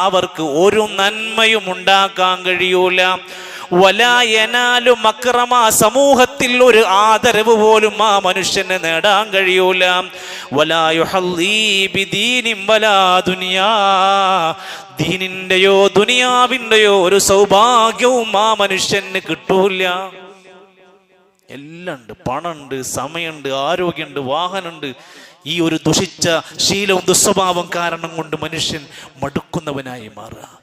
അവർക്ക് ഒരു നന്മയും ഉണ്ടാക്കാൻ കഴിയൂല. വലായനാലു മക്രമ സമൂഹത്തിൽ ഒരു ആദരവ് പോലും ആ മനുഷ്യന് നേടാൻ കഴിയൂല. വലായുഹീബിദീനിം വലാ ദുനിയാ. ദീനിന്റെയോ ദുനിയാവിന്റെയോ ഒരു സൗഭാഗ്യവും ആ മനുഷ്യന് കിട്ടൂല. എല്ലാം ഉണ്ട്. പണമുണ്ട് സമയമുണ്ട് ആരോഗ്യമുണ്ട് വാഹനമുണ്ട്. ഈ ഒരു ദുഷിച്ച ശീലവും ദുസ്വഭാവം കാരണം കൊണ്ട് മനുഷ്യൻ മടുക്കുന്നവനായി മാറുക.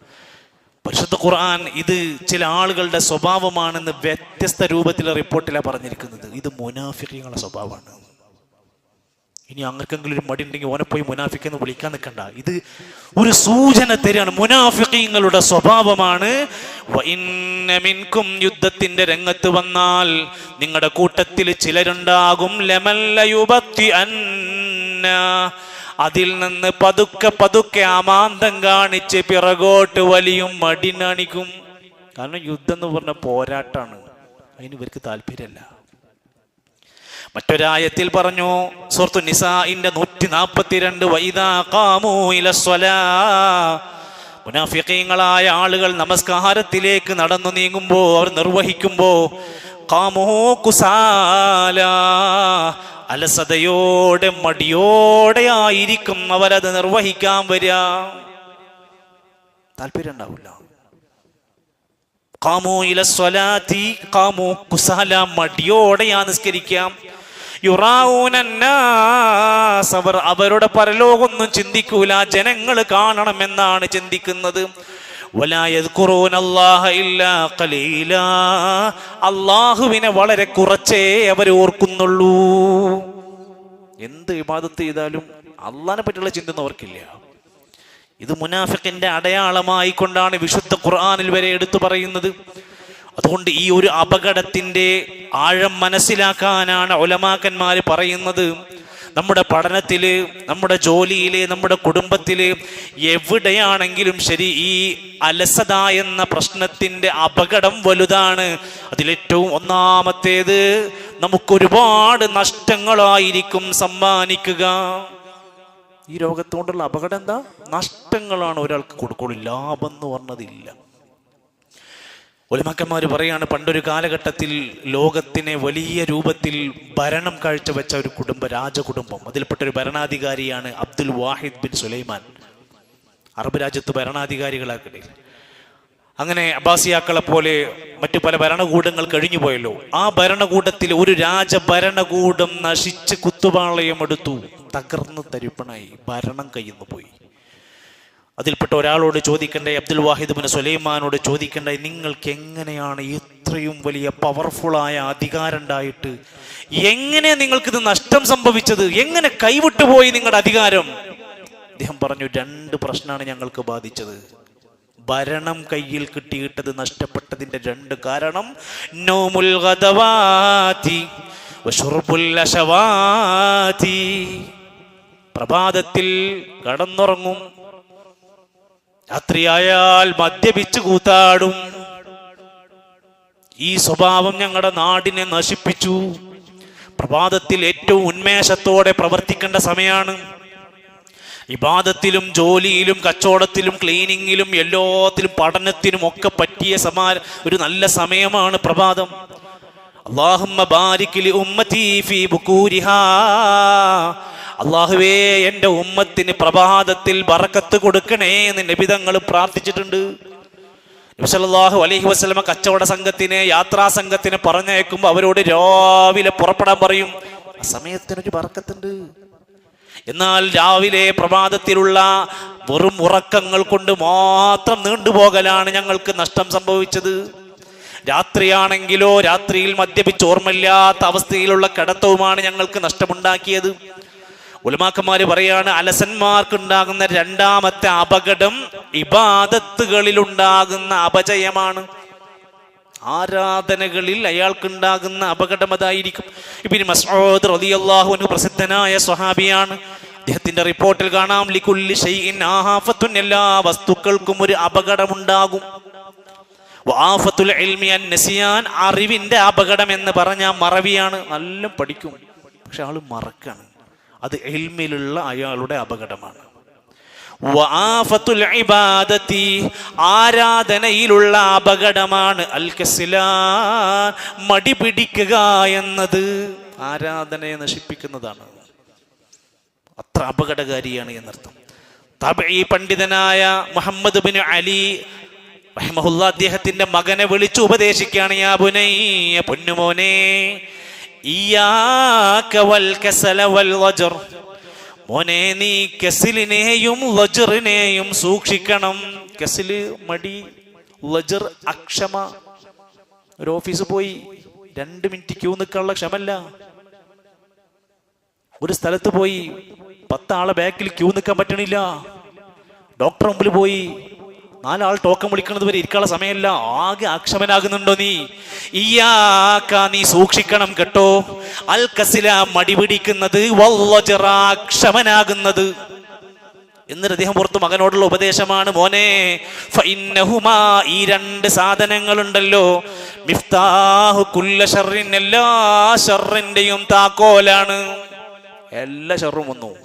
പരിശുദ്ധ ഖുർആൻ ഇത് ചില ആളുകളുടെ സ്വഭാവമാണെന്ന് വ്യത്യസ്ത രൂപത്തിലെ റിപ്പോർട്ടിലാണ് പറഞ്ഞിരിക്കുന്നത്. ഇത് മുനാഫിക്കുകളുടെ സ്വഭാവമാണ്. ഇനി ആർക്കെങ്കിലും ഒരു മടി ഉണ്ടെങ്കിൽ ഓനെ പോയി മുനാഫിക്ക് എന്ന് വിളിക്കാൻ നിൽക്കണ്ട. ഇത് ഒരു സൂചന തരികയാണ് മുനാഫിക്കങ്ങളുടെ സ്വഭാവമാണ് മിൻകും യുദ്ധത്തിന്റെ രംഗത്ത് വന്നാൽ നിങ്ങളുടെ കൂട്ടത്തിൽ ചിലരുണ്ടാകും അതിൽ നിന്ന് പതുക്കെ പതുക്കെ അമാന്തം കാണിച്ച് പിറകോട്ട് വലിയും മടി കാരണം യുദ്ധം എന്ന് പറഞ്ഞ പോരാട്ടാണ്. അതിന് ഇവർക്ക് താല്പര്യമല്ല. മറ്റൊരായത്തിൽ പറഞ്ഞു സുഹൃത്തു നിസാഇന്റെ നൂറ്റി നാൽപ്പത്തിരണ്ട് മുനാഫിഖീങ്ങളായ ആളുകൾ നമസ്കാരത്തിലേക്ക് നടന്നു നീങ്ങുമ്പോ അവർ നിർവഹിക്കുമ്പോ കാമോ കുസാല. അലസതയോടെ മടിയോടെ ആയിരിക്കും അവരത് നിർവഹിക്കാൻ വരിക. താല്പര്യം ഉണ്ടാവില്ല. കാമോ ഇല സ്വലാത്തി കാമോ കുസാല മടിയോടെയാ നിസ്കരിക്കാം യുറാവൂനന്നാസ് അവർ അവരുടെ പരലോകൊന്നും ചിന്തിക്കൂല. ജനങ്ങൾ കാണണമെന്നാണ് ചിന്തിക്കുന്നത്. അള്ളാഹുവിനെ വളരെ കുറച്ചേ അവർ ഓർക്കുന്നുള്ളൂ. എന്ത് വിവാദത്ത് ചെയ്താലും അള്ളാഹിനെ പറ്റിയുള്ള ചിന്ത അവർക്കില്ല. ഇത് മുനാഫിക്കിന്റെ അടയാളമായി കൊണ്ടാണ് വിശുദ്ധ ഖുർആാനിൽ വരെ എടുത്തു പറയുന്നത്. അതുകൊണ്ട് ഈ ഒരു അപകടത്തിന്റെ ആഴം മനസ്സിലാക്കാനാണ് ഒലമാക്കന്മാർ പറയുന്നത്. നമ്മുടെ പഠനത്തിൽ നമ്മുടെ ജോലിയിൽ നമ്മുടെ കുടുംബത്തിൽ എവിടെയാണെങ്കിലും ശരി ഈ അലസത എന്ന പ്രശ്നത്തിന്റെ അപകടം വലുതാണ്. അതിലേറ്റവും ഒന്നാമത്തേത് നമുക്കൊരുപാട് നഷ്ടങ്ങളായിരിക്കും സമ്മാനിക്കുക. ഈ രോഗത്തോടുള്ള അപകടം എന്താ? നഷ്ടങ്ങളാണ് ഒരാൾക്ക് കൊടുക്കുള്ളൂ. ലാഭം എന്ന് പറഞ്ഞതില്ല. ഒലിമക്കന്മാർ പറയാണ് പണ്ടൊരു കാലഘട്ടത്തിൽ ലോകത്തിനെ വലിയ രൂപത്തിൽ ഭരണം കാഴ്ചവെച്ച ഒരു കുടുംബ രാജകുടുംബം. അതിൽപ്പെട്ട ഒരു ഭരണാധികാരിയാണ് Abdul Wahid bin Sulaiman. Arab രാജ്യത്ത് ഭരണാധികാരികളാക്കിടയിൽ അങ്ങനെ അബ്ബാസിയാക്കളെ പോലെ മറ്റു പല ഭരണകൂടങ്ങൾ കഴിഞ്ഞുപോയല്ലോ ആ ഭരണകൂടത്തിൽ ഒരു രാജഭരണകൂടം നശിച്ച് കുത്തുപാളയം എടുത്തു തകർന്ന് തരിപ്പണായി. ഭരണം കയ്യുന്നു പോയി. അതിൽപ്പെട്ട ഒരാളോട് ചോദിക്കണ്ടേ അബ്ദുൽ വാഹിദ് ബിൻ സുലൈമാനോട് ചോദിക്കണ്ടേ നിങ്ങൾക്ക് എങ്ങനെയാണ് ഇത്രയും വലിയ പവർഫുള്ളായ അധികാരം ഉണ്ടായിട്ട് എങ്ങനെ നിങ്ങൾക്കിത് നഷ്ടം സംഭവിച്ചത്? എങ്ങനെ കൈവിട്ടുപോയി നിങ്ങളുടെ അധികാരം? അദ്ദേഹം പറഞ്ഞു രണ്ട് പ്രശ്നമാണ് ഞങ്ങൾക്ക് ബാധിച്ചത്. ഭരണം കയ്യിൽ കിട്ടിയിട്ടത് നഷ്ടപ്പെട്ടതിന്റെ രണ്ട് കാരണം നോമുൽ പ്രഭാതത്തിൽ കടന്നുറങ്ങും രാത്രിയായാൽ മദ്യപിച്ച് കൂത്താടും. ഈ സ്വഭാവം ഞങ്ങളുടെ നാടിനെ നശിപ്പിച്ചു. പ്രഭാതത്തിൽ ഏറ്റവും ഉന്മേഷത്തോടെ പ്രവർത്തിക്കേണ്ട സമയമാണ് ഇബാദത്തിലും ജോലിയിലും കച്ചവടത്തിലും ക്ലീനിങ്ങിലും എല്ലാത്തിലും പഠനത്തിനും ഒക്കെ പറ്റിയ സമാ ഒരു നല്ല സമയമാണ് പ്രഭാതം. അള്ളാഹുമ്മ ബാരിക്കിലി ഉമ്മത്തി ഫീ ബുക്കൂരിഹാ അള്ളാഹുവേ എന്റെ ഉമ്മത്തിന് പ്രഭാതത്തിൽ ബറക്കത്ത് കൊടുക്കണേ എന്ന് നബിതങ്ങൾ പ്രാർത്ഥിച്ചിട്ടുണ്ട്. നബിസല്ലാഹു അലഹി വസ്ലമ കച്ചവട സംഘത്തിനെ യാത്രാ സംഘത്തിനെ പറഞ്ഞയക്കുമ്പോൾ അവരോട് രാവിലെ പുറപ്പെടാൻ പറയും ആ സമയത്തിനൊരു ബറക്കത്തുണ്ട്. എന്നാൽ രാവിലെ പ്രഭാതത്തിലുള്ള വെറും ഉറക്കങ്ങൾ കൊണ്ട് മാത്രം നീണ്ടുപോകലാണ് ഞങ്ങൾക്ക് നഷ്ടം സംഭവിച്ചത്. രാത്രിയാണെങ്കിലോ രാത്രിയിൽ മദ്യപിച്ച് ഓർമ്മയില്ലാത്ത അവസ്ഥയിലുള്ള കിടത്തവുമാണ് ഞങ്ങൾക്ക് നഷ്ടമുണ്ടാക്കിയത്. ഉലമാക്കന്മാര് പറയാണ് അലസന്മാർക്കുണ്ടാകുന്ന രണ്ടാമത്തെ അപകടം ഇബാദത്തുകളിൽ ഉണ്ടാകുന്ന അപജയമാണ് ആരാധനകളിൽ അയാൾക്കുണ്ടാകുന്ന അപകടം അതായിരിക്കും. ഇബിന് മസോദ് റളിയല്ലാഹു അൻഹു പ്രസിദ്ധനായ സ്വഹാബിയാണ്. അദ്ദേഹത്തിന്റെ റിപ്പോർട്ടിൽ കാണാം ലിക്കുല്ലി ഷൈഇൻ ആഹാഫത്തുൻ എല്ലാ വസ്തുക്കൾക്കും ഒരു അപകടമുണ്ടാകും. വാഫത്തുൽ ഇൽമി അൻ നസിയാൻ അറിവിന്റെ അപകടം എന്ന് പറഞ്ഞ മറവിയാണ്. നല്ല പഠിക്കും. പക്ഷെ ആൾ മറക്കാണ്. അത് എൽമിലുള്ള അയാളുടെ അപകടമാണ്. ആരാധനയിലുള്ള അപകടമാണ്. അൽ മടി പിടിക്കുക എന്നത് ആരാധനയെ നശിപ്പിക്കുന്നതാണ്. അത്ര അപകടകാരിയാണ് എന്നർത്ഥം. ഈ പണ്ഡിതനായ മുഹമ്മദ് ബിൻ അലി റഹ്മഹുല്ല അദ്ദേഹത്തിന്റെ മകനെ വിളിച്ചു ഉപദേശിക്കുകയാണ് യാ പുനയ്യ പൊന്നുമോനെ മോനെ നീ കസിലിനെയും ലജറിനെയും സൂക്ഷിക്കണം. കസിൽ മടി വജർ അക്ഷമ. ഒരു ഓഫീസ് പോയി രണ്ട് മിനിറ്റ് ക്യൂ നിൽക്കാനുള്ള ക്ഷമല്ല. ഒരു സ്ഥലത്ത് പോയി പത്താളെ ബാക്കിൽ ക്യൂ നിൽക്കാൻ പറ്റണില്ല. ഡോക്ടർ മുമ്പിൽ പോയി നാലാൾ ടോക്കൺ വിളിക്കുന്നത് വരെ ഇരിക്കാനുള്ള സമയമല്ല. ആകെ അക്ഷമനാകുന്നുണ്ടോ നീ? ഇയാക്ക നീ സൂക്ഷിക്കണം കേട്ടോ. അൽ കസില മടി പിടിക്കുന്നത് വല്ലജറ അക്ഷമനാകുന്നത് എന്നിട്ട് അദ്ദേഹം പുറത്ത് മകനോടുള്ള ഉപദേശമാണ് മോനെ ഈ രണ്ട് സാധനങ്ങളുണ്ടല്ലോ. മിഫ്താഹു എല്ലാ താക്കോലാണ്. എല്ലാ ഷെറും വന്നു.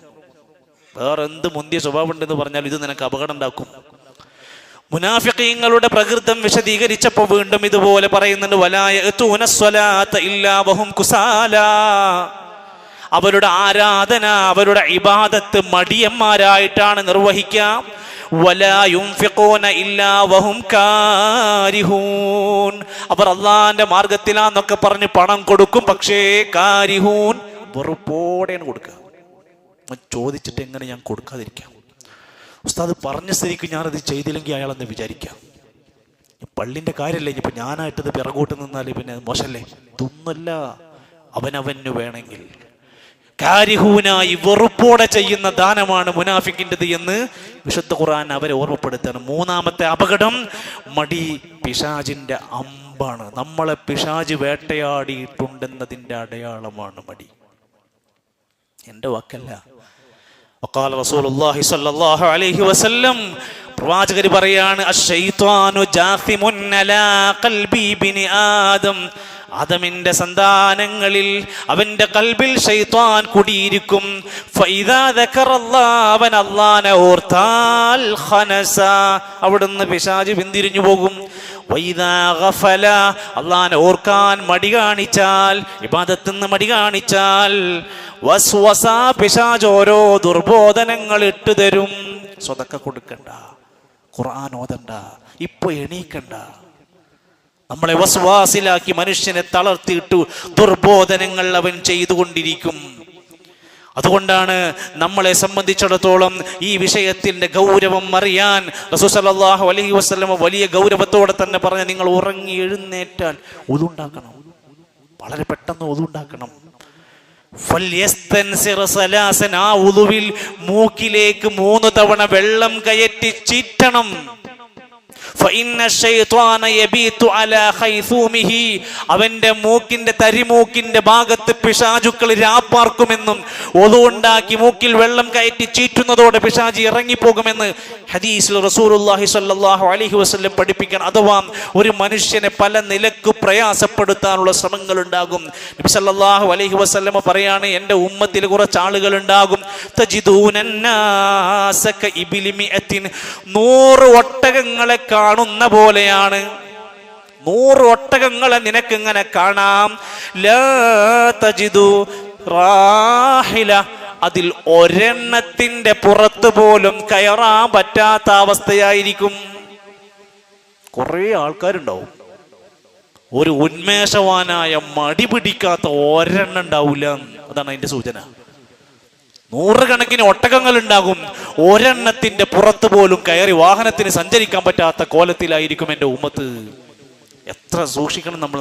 വേറെ എന്ത് മുന്തിയ സ്വഭാവം ഉണ്ടെന്ന് പറഞ്ഞാൽ ഇത് നിനക്ക് അപകടം ഉണ്ടാക്കും. മുനാഫിഖീങ്ങളുടെ പ്രകൃതം വിശദീകരിച്ചപ്പോൾ വീണ്ടും ഇതുപോലെ പറയുന്നുണ്ട് ഇല്ലാവഹും കുസാല. അവരുടെ ആരാധന അവരുടെ ഇബാദത്ത് മടിയന്മാരായിട്ടാണ് നിർവഹിക്കാം ഇല്ലാ അവർ അള്ളാന്റെ മാർഗത്തിലാന്നൊക്കെ പറഞ്ഞ് പണം കൊടുക്കും പക്ഷേ കാരിഹൂൻ വെറുപ്പോടെയാണ് കൊടുക്കുക. ചോദിച്ചിട്ട് എങ്ങനെ ഞാൻ കൊടുക്കാതിരിക്കാം? ഉസ്താദ് പറഞ്ഞ സ്ഥിതിക്ക് ഞാനത് ചെയ്തില്ലെങ്കിൽ അയാളെന്ന് വിചാരിക്കാം. പള്ളിന്റെ കാര്യമല്ലേ ഇനിയിപ്പോൾ ഞാനായിട്ടത് പിറകോട്ട് നിന്നാലേ പിന്നെ മോശമല്ലേ ഇതൊന്നല്ല അവനവന് വേണമെങ്കിൽ. കാരിഹൂനായി വെറുപ്പോടെ ചെയ്യുന്ന ദാനമാണ് മുനാഫിക്കിന്റെത് എന്ന് വിശുദ്ധ ഖുർആൻ അവരെ ഓർമ്മപ്പെടുത്തുകയാണ്. മൂന്നാമത്തെ അപകടം മടി പിശാജിന്റെ അമ്പാണ്. നമ്മളെ പിശാജ് വേട്ടയാടിയിട്ടുണ്ടെന്നതിന്റെ അടയാളമാണ് മടി. എന്റെ വാക്കല്ല. وقال رسول الله صلى الله عليه وسلم പ്രവാചകർ പറയാണ് അശ്ശൈത്വാനു ജാസിമുൻ അലാ ഖൽബി ബിനി ആദം ആദമിന്റെ സന്താനങ്ങളിൽ അവന്റെ കൽബിൽ ഷൈത്വാൻ കുടിയിരിക്കും ഫൈദാ ദക്കറല്ലാഹ് അവൻ അല്ലാഹനെ ഓർത്താൽ ഖനസ അവിടുന്ന് പിശാച് പിന്തിരിഞ്ഞു പോകും വൈദാ ഗഫല അള്ളാഹനെ ഓർക്കാൻ മടി കാണിച്ചാൽ ഇബാദത്ത് മടി കാണിച്ചാൽ വസ്വസ പിശാജ് ഓരോ ദുർബോധനങ്ങൾ ഇട്ടു തരും. സ്വതക്ക കൊടുക്കണ്ട. ഖുർആൻ ഓതണ്ട. ഇപ്പൊ എണീക്കണ്ട. നമ്മളെ വസ്വാസിലാക്കി മനുഷ്യനെ തളർത്തിയിട്ടു ദുർബോധനങ്ങൾ അവൻ ചെയ്തുകൊണ്ടിരിക്കും. അതുകൊണ്ടാണ് നമ്മളെ സംബന്ധിച്ചിടത്തോളം ഈ വിഷയത്തിന്റെ ഗൗരവം അറിയാൻ റസൂസല്ലാഹു അലൈഹി വസ്ലമ വലിയ ഗൗരവത്തോടെ തന്നെ പറഞ്ഞ നിങ്ങൾ ഉറങ്ങി എഴുന്നേറ്റാൽ ഒതുണ്ടാക്കണം. വളരെ പെട്ടെന്ന് ഒതുണ്ടാക്കണം. ആ ഉളുവിൽ മൂക്കിലേക്ക് മൂന്ന് തവണ വെള്ളം കയറ്റി ചീറ്റണം. അവന്റെ മൂക്കിന്റെ തരിമൂക്കിന്റെ ഭാഗത്ത് പിശാചുക്കൾ രാപ്പാർക്കുമെന്നും ഒതുണ്ടാക്കി മൂക്കിൽ വെള്ളം കയറ്റി ചീറ്റുന്നതോടെ പിശാജി ഇറങ്ങിപ്പോകുമെന്ന് ഹദീസിൽ റസൂലുള്ളാഹി സ്വല്ലല്ലാഹു അലൈഹി വസല്ലം പഠിപ്പിക്കാൻ അഥവാ ഒരു മനുഷ്യനെ പല നിലയ്ക്ക് പ്രയാസപ്പെടുത്താനുള്ള ശ്രമങ്ങൾ ഉണ്ടാകും നബി സല്ലല്ലാഹു അലൈഹി വസല്ലം പറയാണ് എന്റെ ഉമ്മത്തിൽ കുറച്ച് ആളുകൾ ഉണ്ടാകും നൂറ് ഒട്ടകങ്ങളെ കാണുന്ന പോലെയാണ്. നൂറ് ഒട്ടകങ്ങളെ നിനക്കിങ്ങനെ കാണാം. ലാ തജിദു റാഹില. അതിൽ ഒരെണ്ണത്തിന്റെ പുറത്ത് പോലും കയറാൻ പറ്റാത്ത അവസ്ഥയായിരിക്കും. കുറേ ആൾക്കാരുണ്ടാവും. ഒരു ഉന്മേഷവാനായ മടി പിടിക്കാത്ത ഒരെണ്ണം ഉണ്ടാവില്ല അതാണ് അതിന്റെ സൂചന. നൂറുകണക്കിന് ഒട്ടകങ്ങൾ ഉണ്ടാകും ഒരെണ്ണത്തിന്റെ പുറത്ത് പോലും കയറി വാഹനത്തിന് സഞ്ചരിക്കാൻ പറ്റാത്ത കോലത്തിലായിരിക്കും എന്റെ ഉമ്മത്ത്. എത്ര സൂക്ഷിക്കണം നമ്മൾ